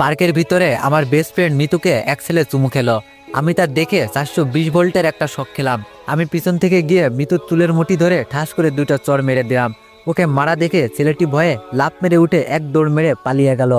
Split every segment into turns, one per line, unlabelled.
পার্কের ভিতরে আমার বেস্ট ফ্রেন্ড মিতুকে এক ছেলে চুমু খেলো। আমি তার দেখে চারশো বিশ ভোল্টের একটা শখ খেলাম। আমি পিছন থেকে গিয়ে মিতুর চুলের মুঠি ধরে ঠাস করে দুটো চর মেরে দিলাম। ওকে মারা দেখে ছেলেটি ভয়ে লাফ মেরে উঠে এক দৌড় মেরে পালিয়ে গেল।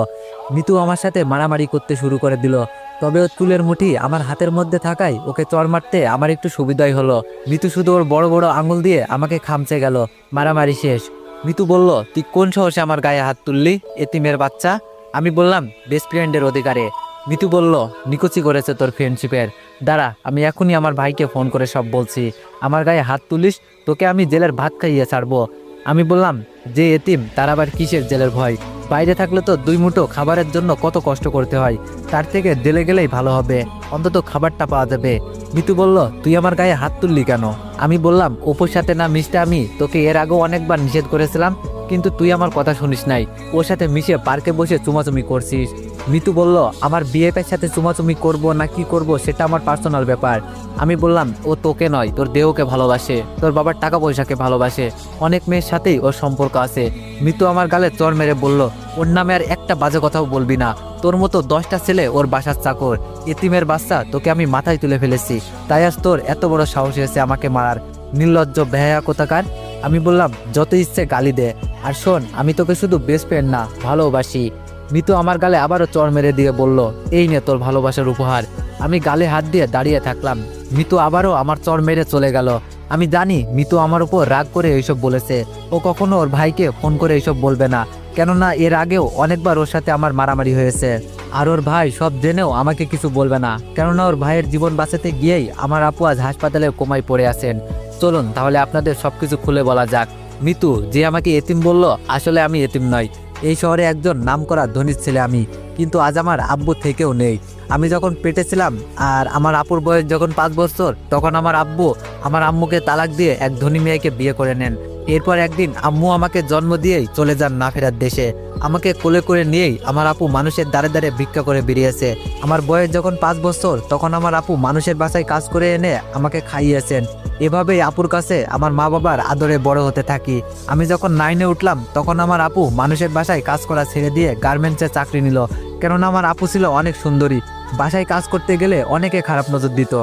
মিতু আমার সাথে মারামারি করতে শুরু করে দিল। তবে ওর চুলের মুঠি আমার হাতের মধ্যে থাকায় ওকে চর মারতে আমার একটু সুবিধাই হলো। মিতু শুধু ওর বড় বড় আঙুল দিয়ে আমাকে খামচে গেল। মারামারি শেষ। মিতু বলল, তুই কোন সাহসে আমার গায়ে হাত তুললি, এতিমের বাচ্চা? আমি বললাম বেস্ট ফ্রেন্ডের অধিকারে। মিতু বলল, নিকুচি করেছে তোর ফ্রেন্ডশিপের দাঁড়া, আমি এখনই আমার ভাইকে ফোন করে সব বলছি। আমার গায়ে হাত তুলিস, তোকে আমি জেলের ভাত খাইয়ে ছাড়বো। আমি বললাম, যে এতিম, তার আবার কিসের জেলের ভয়? বাইরে থাকলে তো দুই মুঠো খাবারের জন্য কত কষ্ট করতে হয়। তার থেকে জেলে গেলেই ভালো হবে। অন্তত খাবারটা পাওয়া যাবে। মিতু বলল, তুই আমার গায়ে হাত তুললি কেন? আমি বললাম অপুর সাথে না মিশতে আমি? তোকে এর আগেও অনেকবার নিষেধ করেছিলাম, কিন্তু তুই আমার কথা শুনিস নাই। ওর সাথে মিশে পার্কে বসে চুমাচুমি করছিস। মিতু বলল, আমার বিএফের সাথে চুমাচুমি করব না কি করব সেটা আমার পার্সোনাল ব্যাপার। আমি বললাম, ও তোকে নয়, তোর দেহকে ভালোবাসে, তোর বাবার টাকা পয়সাকে ভালোবাসে। অনেক মেয়ের সাথেই ওর সম্পর্ক আছে। মিতু আমার গালে চর মেরে বলল ওর নামে আর একটা বাজে কথাও বলবি না। তোর মতো দশটা ছেলে ওর বাসার চাকর। এতিমের বাচ্চা, তোকে আমি মাথায় তুলে ফেলেছি। তাই আজ তোর এত বড় সাহস হয়েছে আমাকে মারার। নির্লজ্জ বেহায়া কোথাকার? আমি বললাম, যত ইচ্ছে গালি দে। আর শোন, আমি তোকে শুধু বেস্ট ফ্রেন্ড না, ভালোবাসি। মিতু আমার গালে আবারও চর মেরে দিয়ে বলল, এই নে তোর ভালোবাসার উপহার। আমি গালে হাত দিয়ে দাঁড়িয়ে থাকলাম। মিতু আবারও আমার চর মেরে চলে গেল। আমি জানি মিতু আমার উপর রাগ করে এইসব বলেছে। ও কখনো ওর ভাইকে ফোন করে এইসব বলবে না। কেননা এর আগেও অনেকবার ওর সাথে আমার মারামারি হয়েছে। আর ওর ভাই সব জেনেও আমাকে কিছু বলবে না। কেননা ওর ভাইয়ের জীবন বাঁচাতে গিয়েই আমার আপু আজ হাসপাতালে কোমায় পড়ে আছেন। চলুন, তাহলে আপনাদের সবকিছু খুলে বলা যাক। মিতু, যে আমাকে এতিম বলল, আসলে আমি এতিম নয় এই শহরে একজন নামকরা ধনীর ছেলে আমি। কিন্তু আজ আমার আব্বু থেকেও নেই। আমি যখন পেটে ছিলাম আর আমার আপুর বয়স যখন পাঁচ বছর, তখন আমার আব্বু আমার আম্মুকে তালাক দিয়ে এক ধনী মেয়েকে বিয়ে করে নেন। এরপর একদিন আম্মু আমাকে জন্ম দিয়েই চলে যান না ফেরার দেশে। আমাকে কোলে করে নিয়েই আমার আপু মানুষের দ্বারে দ্বারে ভিক্ষা করে বেরিয়েছে। আমার বয়স যখন পাঁচ বছর, তখন আমার আপু মানুষের বাসায় কাজ করে এনে আমাকে খাইয়েছেন। এভাবেই আপুর কাছে আমার মা বাবার আদরে বড় হতে থাকি। আমি যখন নাইনে উঠলাম, তখন আমার আপু মানুষের বাসায় কাজ করা ছেড়ে দিয়ে গার্মেন্টসে চাকরি নিল। কেননা আমার আপু ছিল অনেক সুন্দরী। বাসায় কাজ করতে গেলে অনেকে খারাপ নজর দিত।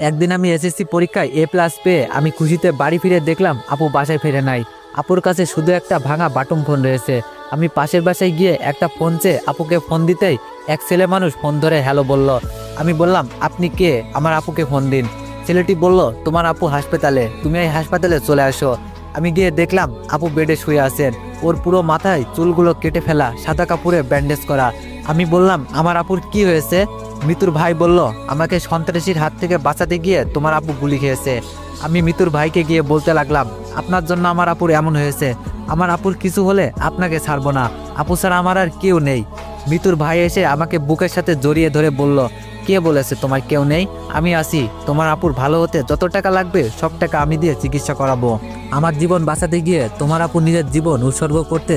একদিন আমি এসএসসি পরীক্ষায় এ প্লাস পেয়ে আমি খুশিতে বাড়ি ফিরে দেখলাম আপু বাসায় ফিরে নাই। আপুর কাছে শুধু একটা ভাঙা বাটন ফোন রয়েছে। আমি পাশের বাসায় গিয়ে একটা ফোন চেয়ে আপুকে ফোন দিতেই এক ছেলে মানুষ ফোন ধরে হ্যালো বলল, আমি বললাম, আপনি কে? আমার আপুকে ফোন দিন। ছেলেটি বলল, তোমার আপু হাসপাতালে। তুমি এই হাসপাতালে চলে আসো। আমি গিয়ে দেখলাম, আপু বেডে শুয়ে আছেন। ওর পুরো মাথায় চুলগুলো কেটে ফেলা, সাদা কাপড়ে ব্যান্ডেজ করা। আমি বললাম, আমার আপুর কি হয়েছে? মিতুর ভাই বলল, আমাকে সন্ত্রাসীর হাত থেকে বাঁচাতে গিয়ে তোমার আপু গুলি খেয়েছে। আমি মিতুর ভাইকে গিয়ে বলতে লাগলাম, আপনার জন্য আমার আপুর এমন হয়েছে। আমার আপুর কিছু হলে আপনাকে ছাড়বো না। আপু ছাড়া আমার আর কেউ নেই। মিতুর ভাই এসে আমাকে বুকের সাথে জড়িয়ে ধরে বলল, কে বলেছে তোমার কেউ নেই? আমি আসি তোমার আপুর ভালো হতে যত টাকা লাগবে, সব টাকা আমি দিয়ে চিকিৎসা করাবো। আমার জীবন বাঁচাতে গিয়ে তোমার আপু নিজের জীবন উৎসর্গ করতে